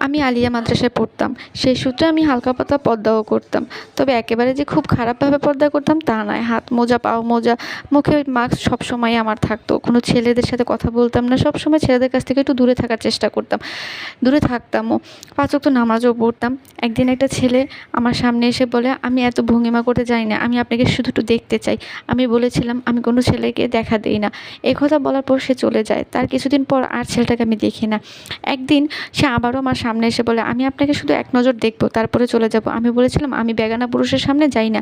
আমি আলিয়া মাদ্রাসায় পড়তাম। সেই সূত্রে আমি হালকা পাতলা পর্দাও করতাম। তবে একেবারে যে খুব খারাপভাবে পর্দা করতাম তা নয়। হাত মোজা, পাও মোজা, মুখে মাস্ক সবসময় আমার থাকতো। কোনো ছেলেদের সাথে কথা বলতাম না। সবসময় ছেলেদের কাছ থেকে একটু দূরে থাকার চেষ্টা করতাম। দূরে থাকতামও। পাঁচ ওয়াক্ত নামাজও পড়তাম। একদিন একটা ছেলে আমার সামনে এসে বলে, আমি এত ভঙ্গিমা করতে জানি না। আমি আপনাকে শুধু একটু দেখতে চাই। আমি বলেছিলাম, আমি কোনো ছেলেকে দেখা দিই না। কথা বলার পর সে চলে যায়। তার কিছুদিন পর আর ছেলেটাকে আমি দেখি না। একদিন সে আবারও আমার সামনে এসে বলে, আমি আপনাকে শুধু এক নজর দেখব, তারপরে চলে যাব। আমি বলেছিলাম, আমি বেগানা পুরুষের সামনে যাই না।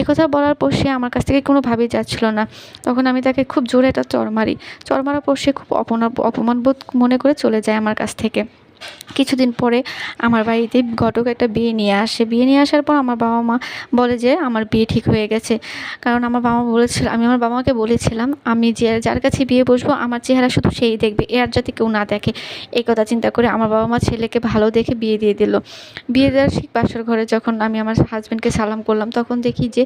একথা বলার পর সে আমার কাছ থেকে কোনোভাবেই যাচ্ছিল না। তখন আমি তাকে খুব জোরে একটা চর মারি। চর মারার পর সে খুব অপমান বোধ মনে করে চলে যায় আমার কাছ থেকে। কিছুদিন পরে আমার বাড়িতে ঘটক একটা বিয়ে নিয়ে আসে। বিয়ে নিয়ে আসার পর আমার বাবা মা বলে যে, আমার বিয়ে ঠিক হয়ে গেছে। কারণ আমার বাবা বলেছিল, আমি আমার বাবা মাকে বলেছিলাম, আমি যে, যার কাছে বিয়ে বসবো, আমার চেহারা শুধু সেই দেখবে এর যাতে কেউ না দেখে। এই কথা চিন্তা করে আমার বাবা মা ছেলেকে ভালো দেখে বিয়ে দিয়ে দিল। বিয়ে দেওয়ার ঠিক বাসার ঘরে যখন আমি আমার হাজব্যান্ডকে সালাম করলাম, তখন দেখি যে,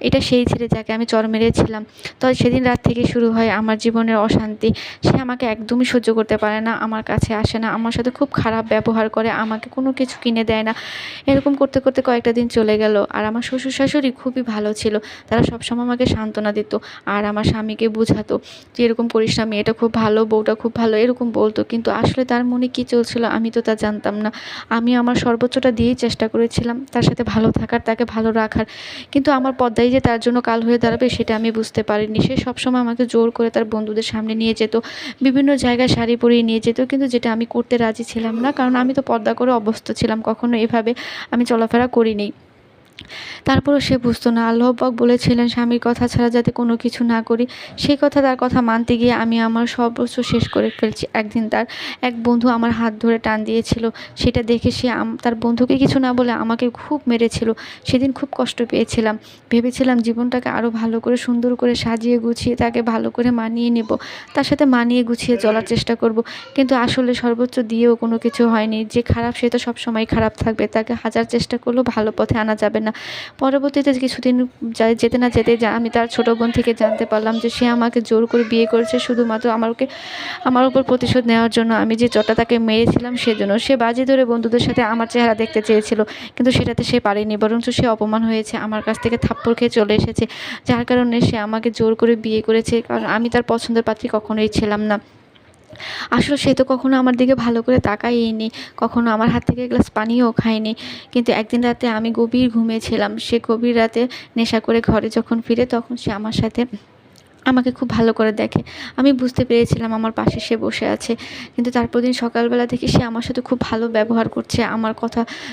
এটা সেই ছেলে যাকে আমি চর মেরেছিলাম। তো সেদিন রাত থেকে শুরু হয় আমার জীবনের অশান্তি। সে আমাকে একদমই সহ্য করতে পারে না, আমার কাছে আসে না, আমার সাথে খুব খারাপ ব্যবহার করে, আমাকে কোনো কিছু কিনে দেয় না। এরকম করতে করতে কয়েকটা দিন চলে গেল। আর আমার শ্বশুর শাশুড়ি খুবই ভালো ছিল। তারা সবসময় আমাকে সান্ত্বনা দিত। আর আমার স্বামীকে বোঝাতো যে, এরকম করিস না, মেয়েটা খুব ভালো, বউটা খুব ভালো, এরকম বলতো। কিন্তু আসলে তার মনে কী চলছিল আমি তো তা জানতাম না। আমি আমার সর্বোচ্চটা দিয়েই চেষ্টা করেছিলাম তার সাথে ভালো থাকার, তাকে ভালো রাখার। কিন্তু আমার পদ্মাই যে তার জন্য কাল হয়ে দাঁড়াবে সেটা আমি বুঝতে পারিনি। সে সবসময় আমাকে জোর করে তার বন্ধুদের সামনে নিয়ে যেত। বিভিন্ন জায়গায় শাড়ি পরিয়ে নিয়ে যেত। কিন্তু যেটা আমি করতে রাজি ছিলাম না কারণ আমি তো পর্দা করে অভ্যস্ত ছিলাম কখনো এভাবে আমি চলাফেরা করিনি। তারপরও সে বুঝতো না। আল্লাহ পাক বলেছিলেন, স্বামীর কথা ছাড়া যাতে কোনো কিছু না করি, সেই কথা তার কথা মানতে গিয়ে আমি আমার সর্বোচ্চ শেষ করে ফেলছি। একদিন তার এক বন্ধু আমার হাত ধরে টান দিয়েছিল। সেটা দেখে সে তার বন্ধুকে কিছু না বলে আমাকে খুব মেরেছিল। সেদিন খুব কষ্ট পেয়েছিলাম। ভেবেছিলাম জীবনটাকে আরও ভালো করে, সুন্দর করে সাজিয়ে গুছিয়ে তাকে ভালো করে মানিয়ে নেব। তার সাথে মানিয়ে গুছিয়ে চলার চেষ্টা করব। কিন্তু আসলে সর্বোচ্চ দিয়েও কোনো কিছু হয়নি। যে খারাপ সে তো সবসময় খারাপ থাকবে। তাকে হাজার চেষ্টা করলেও ভালো পথে আনা যাবে না। পরবর্তীতে কিছুদিন যেতে না যেতে আমি তার ছোটো বোন থেকে জানতে পারলাম যে সে আমাকে জোর করে বিয়ে করেছে। শুধুমাত্র আমাকে আমার উপর প্রতিশোধ নেওয়ার জন্য আমি যে চটা তাকে মেরেছিলাম সেজন্য সে বাজি ধরে বন্ধুদের সাথে আমার চেহারা দেখতে চেয়েছিল, কিন্তু সেটাতে সে পারেনি, বরঞ্চ সে অপমান হয়েছে, আমার কাছ থেকে থাপ্পড় খেয়ে চলে এসেছে। যার কারণে সে আমাকে জোর করে বিয়ে করেছে, কারণ আমি তার পছন্দের পাত্রী কখনোই ছিলাম না। আসলে সে তো কখনো আমার দিকে ভালো করে তাকাইনি কখনো আমার হাত থেকে গ্লাস পানিও খায়নি। কিন্তু একদিন রাতে আমি গভীর ঘুমিয়েছিলাম সে গভীর রাতে নেশা করে ঘরে যখন ফিরে তখন সে আমার সাথে আমাকে খুব ভালো করে দেখে। আমি বুঝতে পেরেছিলাম আমার পাশে সে বসে আছে। কিন্তু তারপর দিন সকালবেলা থেকে সে আমার সাথে খুব ভালো ব্যবহার করছে। আমার কথা